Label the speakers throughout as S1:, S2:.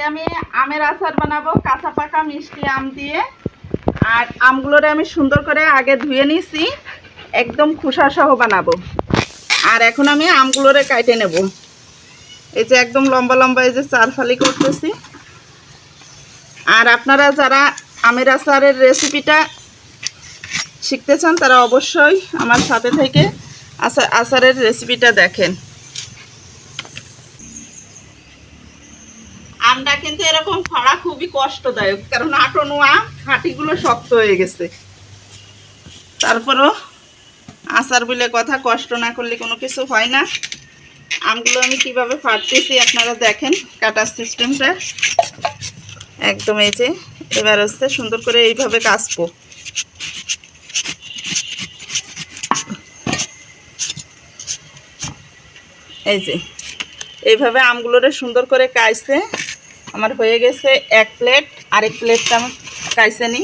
S1: কালকে আমি আমের আচার বানাবো, কাঁচা পাকা মিষ্টি আম দিয়ে। আর আমগুলোরে আমি সুন্দর করে আগে ধুয়ে নিছি, একদম খোসা সহ বানাবো। আর এখন আমি আমগুলোরে কাটে নেব। এই যে একদম লম্বা লম্বা এই যে চার ফালি করতেছি। আর আপনারা যারা আমের আচারের রেসিপিটা শিখতে চান, তারা অবশ্যই আমার সাথে থেকে আচার আচারের রেসিপিটা দেখেন। আমটা কিন্তু এরকম ফাড়া খুবই কষ্টদায়ক, কারণ আটনো আম হাঁটিগুলো শক্ত হয়ে গেছে। তারপরও আচার বলে কথা, কষ্ট না করলে কোনো কিছু হয় না। আমগুলো আমি কীভাবে ফাটতেছি আপনারা দেখেন, কাটার সিস্টেমটা। একদম এই যে, এবার হচ্ছে সুন্দর করে এইভাবে কাচবো। এই যে, এইভাবে আমগুলোরে সুন্দর করে কাইছে। আমার হয়ে গেছে এক প্লেট, আরেক প্লেটটা আমি কাইছে নি।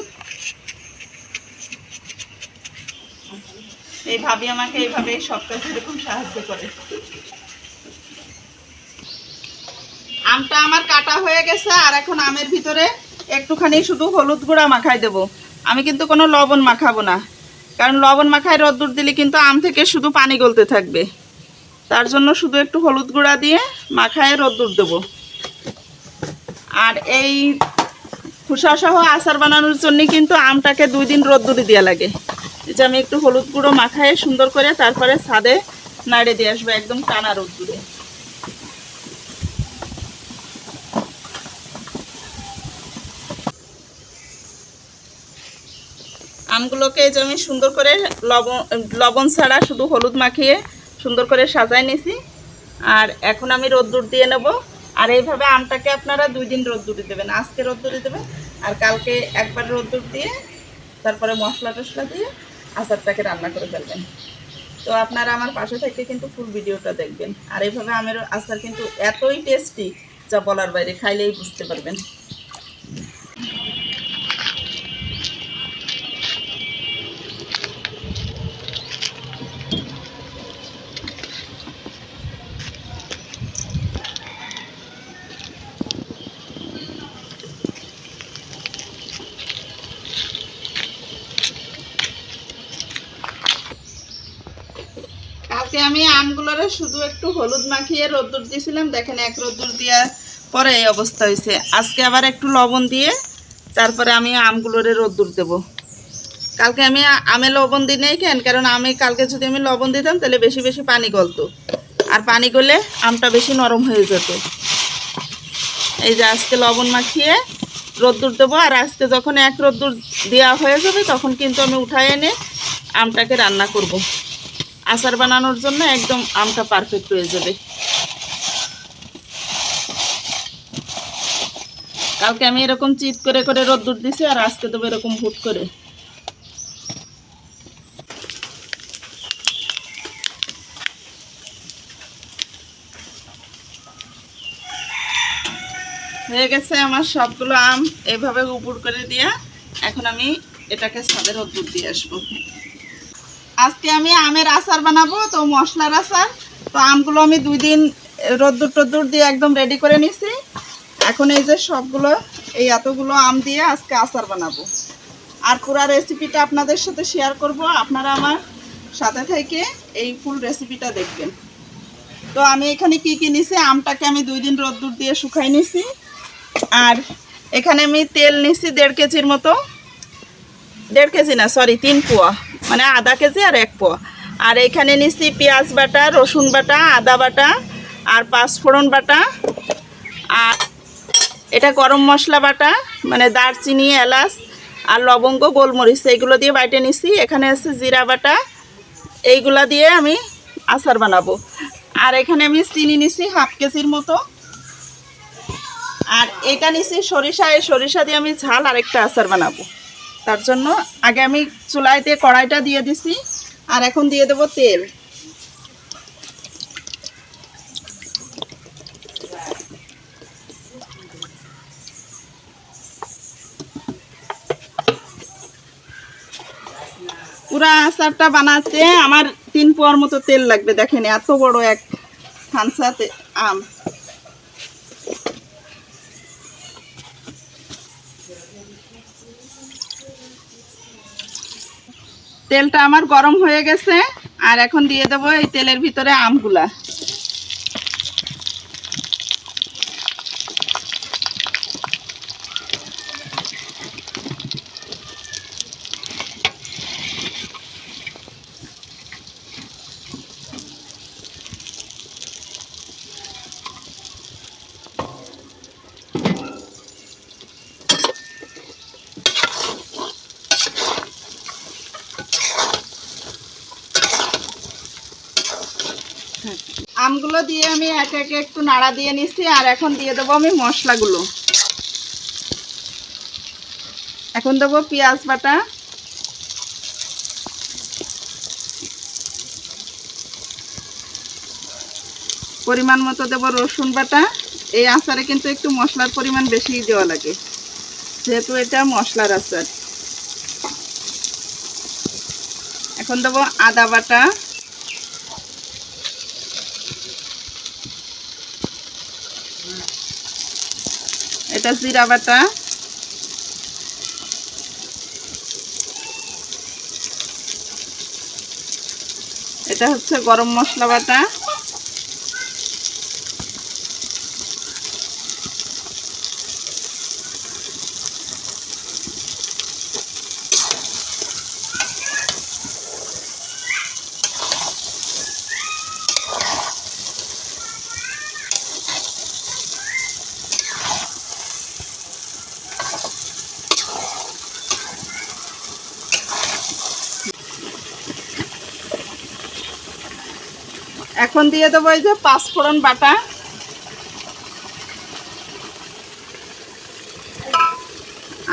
S1: এই ভাবি আমাকে এইভাবে সব কাজে এরকম সাহায্য করে। আমটা আমার কাটা হয়ে গেছে, আর এখন আমের ভিতরে একটুখানি শুধু হলুদ গুঁড়া মাখাই দেব। আমি কিন্তু কোনো লবণ মাখাবো না, কারণ লবণ মাখায় রোদ্দুর দিলে কিন্তু আম থেকে শুধু পানি গলতে থাকবে। তার জন্য শুধু একটু হলুদ গুঁড়া দিয়ে মাখায় রোদ্দুর দেবো। আর এই খোসা সহ আচার বানানোর জন্য কিন্তু আমটাকে দুই দিন রোদ্দুরে দেওয়া লাগে। যে আমি একটু হলুদ গুঁড়ো মাখায় সুন্দর করে তারপরে ছাদে নাড়ে দিয়ে আসব একদম টানা রোদ্দুরে। আমগুলোকে যে আমি সুন্দর করে লবণ লবণ ছাড়া শুধু হলুদ মাখিয়ে সুন্দর করে সাজাই নিয়েছি। আর এখন আমি রোদ্দুর দিয়ে নেব। আর এইভাবে আমটাকে আপনারা দুই দিন রোদ্দুরে দেবেন। আজকে রোদ্দুরে দেবেন আর কালকে একবার রোদ্দুর দিয়ে, তারপরে মশলা টশলা দিয়ে আচারটাকে রান্না করে ফেলবেন। তো আপনারা আমার পাশে থেকে কিন্তু ফুল ভিডিওটা দেখবেন। আর এইভাবে আমের আচার কিন্তু এতই টেস্টি যা বলার বাইরে, খাইলেই বুঝতে পারবেন। আমি আমগুলোরে শুধু একটু হলুদ মাখিয়ে রোদ্দুর দিয়েছিলাম। দেখেন এক রোদ্দুর দেওয়ার পরে এই অবস্থা হয়েছে। আজকে আবার একটু লবণ দিয়ে তারপরে আমি আমগুলোরে রোদ্দুর দেব। কালকে আমি আমে লবণ দিই নেই কেন? কারণ আমি কালকে যদি আমি লবণ দিতাম, তাহলে বেশি বেশি পানি গলতো। আর পানি গলে আমটা বেশি নরম হয়ে যেত। এই যে আজকে লবণ মাখিয়ে রোদ্দুর দেবো। আর আজকে যখন এক রোদ্দুর দেওয়া হয়ে যাবে, তখন কিন্তু আমি উঠায় এনে আমটাকে রান্না করব। আচার বানানোর জন্য একদম আমটা পারফেক্ট হয়ে যাবে। কালকে আমি এরকম চিট করে করে রোদ্দুর দিছি আর আজকে দেবো এরকম হুট করে। হয়ে গেছে আমার সবগুলো আম এইভাবে উপর করে দিয়া এখন আমি এটাকে ছাদে রোদ্দুর দিয়ে আসব। আজকে আমি আমের আচার বানাবো, তো মশলার আচার। তো আমগুলো আমি দুই দিন রোদ্দুর টদ্দুর দিয়ে একদম রেডি করে নিছি। এখন এই যে সবগুলো, এই এতগুলো আম দিয়ে আজকে আচার বানাবো। আর পুরো রেসিপিটা আপনাদের সাথে শেয়ার করব। আপনারা আমার সাথে থেকে এই ফুল রেসিপিটা দেখবেন। তো আমি এখানে কি কি নিছি? আমটাকে আমি দুই দিন রোদ্দুর দিয়ে শুকাই নিছি। আর এখানে আমি তেল নিছি দেড় কেজির মতো। দেড় কেজি না সরি তিন পোয়া। মানে আধা কেজি আর এক পোয়া। আর এখানে নিচ্ছি পেঁয়াজ বাটা, রসুন বাটা, আদা বাটা আর পাঁচফোড়ন বাটা। আর এটা গরম মশলা বাটা মানে দারচিনি, এলাচ আর লবঙ্গ, গোলমরিচ, এইগুলো দিয়ে বাইটে নিছি। এখানে আছে জিরা বাটা, এইগুলা দিয়ে আমি আচার বানাবো। আর এখানে আমি চিনি নিছি হাফ কেজির মতো। আর এটা নিছি সরিষা, এই সরিষা দিয়ে আমি ঝাল আরেকটা আচার বানাবো। তার জন্য আগে আমি চুলাইতে কড়াইটা দিয়ে দিছি, আর এখন দিয়ে দেবো তেল। পুরা আচারটা বানাতে আমার তিন পোয়ার মতো তেল লাগবে, দেখেন এত বড় এক থানসাতে আম। তেলটা আমার গরম হয়ে গেছে আর এখন দিয়ে দেবো এই তেলের ভিতরে আমগুলা। আমগুলো দিয়ে আমি এক একে একটু নাড়া দিয়ে নিচ্ছি, আর এখন দিয়ে দেবো আমি মশলাগুলো। এখন দেবো পেঁয়াজ বাটা। পরিমাণ মতো দেবো রসুন বাটা। এই আচারে কিন্তু একটু মশলার পরিমাণ বেশি দেওয়া লাগে, যেহেতু এটা মশলার আচার। এখন দেবো আদা বাটা। এটা জিরা বাটা। এটা হচ্ছে গরম মশলা বাটা। এখন দিয়ে দেবো এই যে পাঁচফোড়ন বাটা।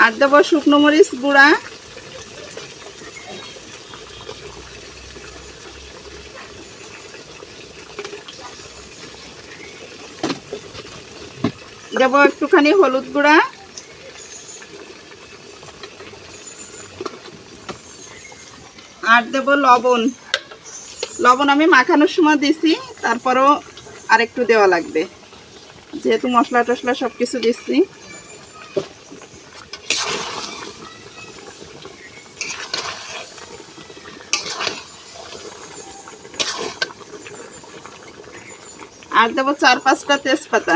S1: আর দেবো শুকনো মরিচ গুঁড়া। দেবো একটুখানি হলুদ গুঁড়া। আর দেবো লবণ। লবণ আমি মাখানোর সময় দিছি, তারপরও আরেকটু দেওয়া লাগবে। যেহেতু মশলা টশলা সব কিছু দিচ্ছি আর দেবো চার পাঁচটা তেজপাতা।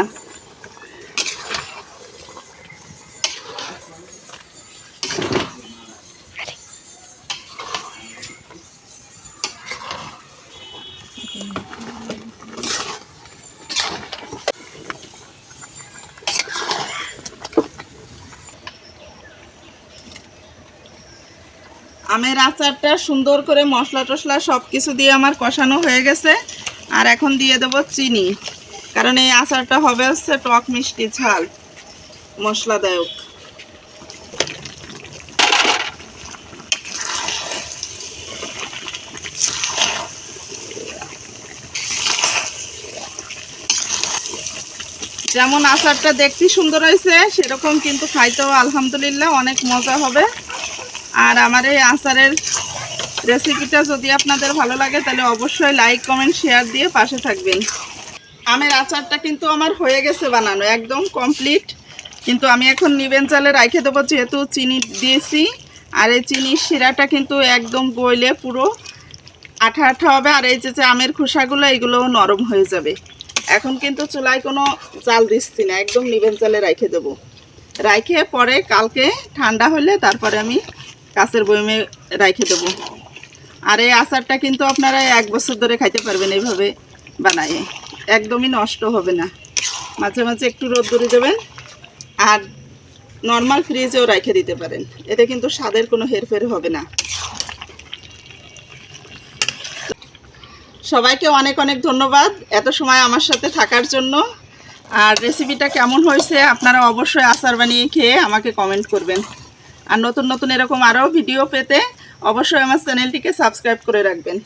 S1: আমের আচারটা সুন্দর করে মশলা টশলা সব কিছু দিয়ে আমার কষানো হয়ে গেছে। আর এখন দিয়ে দেবো চিনি, কারণ এই আচারটা হবে হচ্ছে টক মিষ্টি ঝাল, মশলাদায়ক। যেমন আচারটা দেখতে সুন্দর হয়েছে, সেরকম কিন্তু খাইতেও আলহামদুলিল্লাহ অনেক মজা হবে। আর আমার এই আচারের রেসিপিটা যদি আপনাদের ভালো লাগে, তাহলে অবশ্যই লাইক কমেন্ট শেয়ার দিয়ে পাশে থাকবেন। আমের আচারটা কিন্তু আমার হয়ে গেছে বানানো, একদম কমপ্লিট কিন্তু আমি এখন নিবেন চালে রাখে দেবো, যেহেতু চিনি দিয়েছি। আর এই চিনির শিরাটা কিন্তু একদম গইলে পুরো আঠা আঠা হবে, আর এই যে আমের খোসাগুলো এগুলো নরম হয়ে যাবে। এখন কিন্তু চুলায় কোনো চাল দিচ্ছি না, একদম নিবেন চালে রাখে দেবো। রাখে পরে কালকে ঠান্ডা হলে তারপরে আমি কাছের বয়মে রাখে দেবো। আর এই আচারটা কিন্তু আপনারা এক বছর ধরে খাইতে পারবেন এইভাবে বানায়ে। একদমই নষ্ট হবে না। মাঝে মাঝে একটু রোদ রোদ্দুরে দেবেন আর নর্মাল ফ্রিজেও রেখে দিতে পারেন। এতে কিন্তু স্বাদের কোনো হেরফের হবে না। সবাইকে অনেক অনেক ধন্যবাদ এত সময় আমার সাথে থাকার জন্য। আর রেসিপিটা কেমন হয়েছে আপনারা অবশ্যই আচার বানিয়ে খেয়ে আমাকে কমেন্ট করবেন। আর নতুন নতুন এরকম আরও ভিডিও পেতে অবশ্যই আমার চ্যানেলটিকে সাবস্ক্রাইব করে রাখবেন।